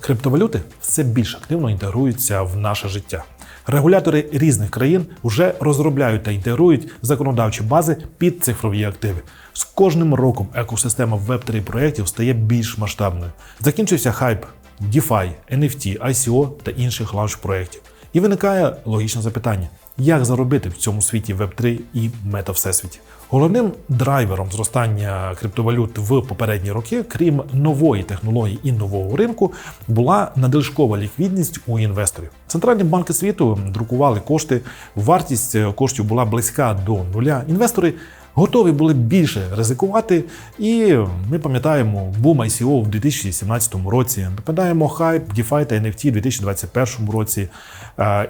Криптовалюти все більш активно інтегруються в наше життя. Регулятори різних країн вже розробляють та інтегрують законодавчі бази під цифрові активи. З кожним роком екосистема Web3 проєктів стає більш масштабною. Закінчився хайп DeFi, NFT, ICO та інших лаунч-проєктів. І виникає логічне запитання: як заробити в цьому світі Web3 і мета-всесвіті? Головним драйвером зростання криптовалют в попередні роки, крім нової технології і нового ринку, була надлишкова ліквідність у інвесторів. Центральні банки світу друкували кошти, вартість коштів була близька до нуля. Інвестори готові були більше ризикувати. І ми пам'ятаємо бум ICO в 2017 році, пам'ятаємо хайп DeFi та NFT у 2021 році.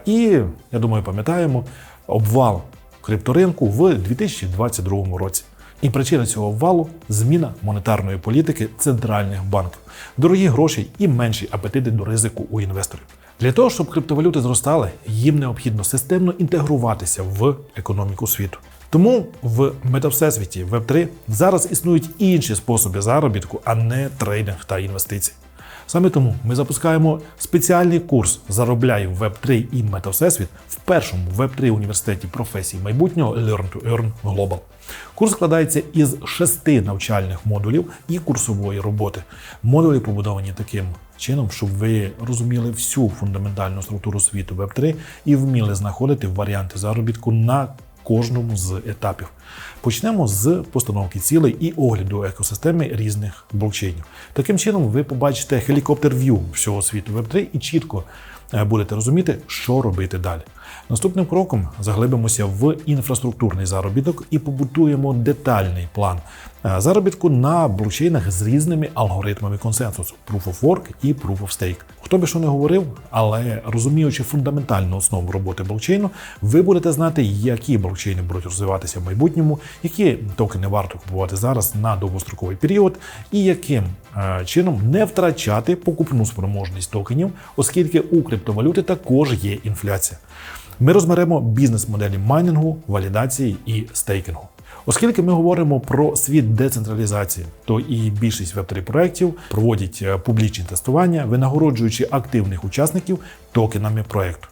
І я думаю, пам'ятаємо обвал крипторинку в 2022 році. І причина цього обвалу зміна монетарної політики центральних банків, дорогі гроші і менші апетити до ризику у інвесторів. Для того, щоб криптовалюти зростали, їм необхідно системно інтегруватися в економіку світу. Тому в метавсесвіті Web3 зараз існують інші способи заробітку, а не трейдинг та інвестиції. Саме тому ми запускаємо спеціальний курс Заробляй в Web3 і Метавсесвіт в першому Web3 університеті професій майбутнього Learn to Earn Global. Курс складається із шести навчальних модулів і курсової роботи. Модулі побудовані таким чином, щоб ви розуміли всю фундаментальну структуру світу Web3 і вміли знаходити варіанти заробітку на кожному з етапів. Почнемо з постановки цілей і огляду екосистеми різних блокчейнів. Таким чином, ви побачите helikopter-view всього світу Web3 і чітко е, будете розуміти, що робити далі. Наступним кроком заглибимося в інфраструктурний заробіток і побудуємо детальний план е, заробітку на блокчейнах з різними алгоритмами консенсусу Proof of Work і Proof of Stake. Хто би що не говорив, але розуміючи фундаментальну основу роботи блокчейну, ви будете знати, які блокчейни будуть розвиватися в майбутньому, які токени варто купувати зараз на довгостроковий період, і яким е, чином не втрачати покупну спроможність токенів, оскільки у криптовалюти також є інфляція. Ми розберемо бізнес-моделі майнінгу, валідації і стейкінгу. Оскільки ми говоримо про світ децентралізації, то і більшість веб-3 проєктів проводять е, публічні тестування, винагороджуючи активних учасників токенами проєкту.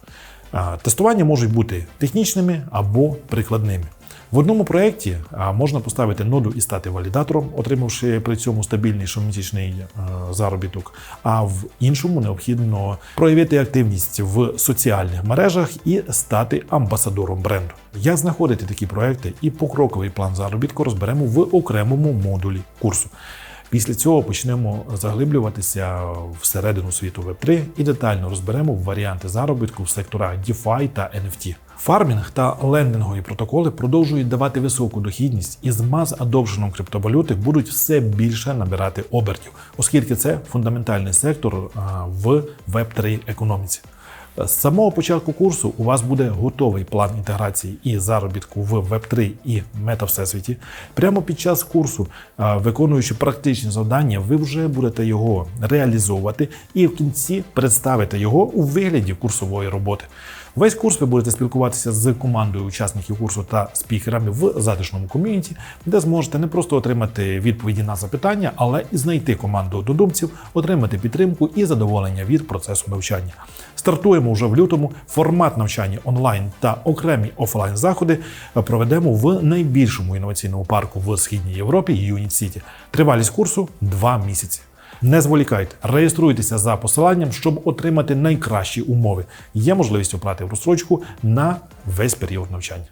Тестування можуть бути технічними або прикладними. В одному проєкті можна поставити ноду і стати валідатором, отримавши при цьому стабільний щомісячний е, заробіток. А в іншому необхідно проявити активність в соціальних мережах і стати амбасадором бренду. Як знаходити такі проекти і покроковий план заробітку розберемо в окремому модулі курсу. Після цього почнемо заглиблюватися всередину світу Web3 і детально розберемо варіанти заробітку в секторах DeFi та NFT. Фармінг та лендингові протоколи продовжують давати високу дохідність, і з маз адопшеном криптовалюти будуть все більше набирати обертів, оскільки це фундаментальний сектор в Web3 економіці. З самого початку курсу у вас буде готовий план інтеграції і заробітку в Web3 і мета-всесвіті. Прямо під час курсу, виконуючи практичні завдання, ви вже будете його реалізовувати і в кінці представите його у вигляді курсової роботи. Весь курс ви будете спілкуватися з командою учасників курсу та спікерами в затишному ком'юніті, де зможете не просто отримати відповіді на запитання, але і знайти команду однодумців, отримати підтримку і задоволення від процесу навчання. Стартуємо вже в лютому. Формат навчання онлайн та окремі офлайн заходи проведемо в найбільшому інноваційному парку в східній Європі Юніт Сіті. Тривалість курсу 2 місяці. Не зволікайте, реєструйтеся за посиланням, щоб отримати найкращі умови. Є можливість оплати в розстрочку на весь період навчання.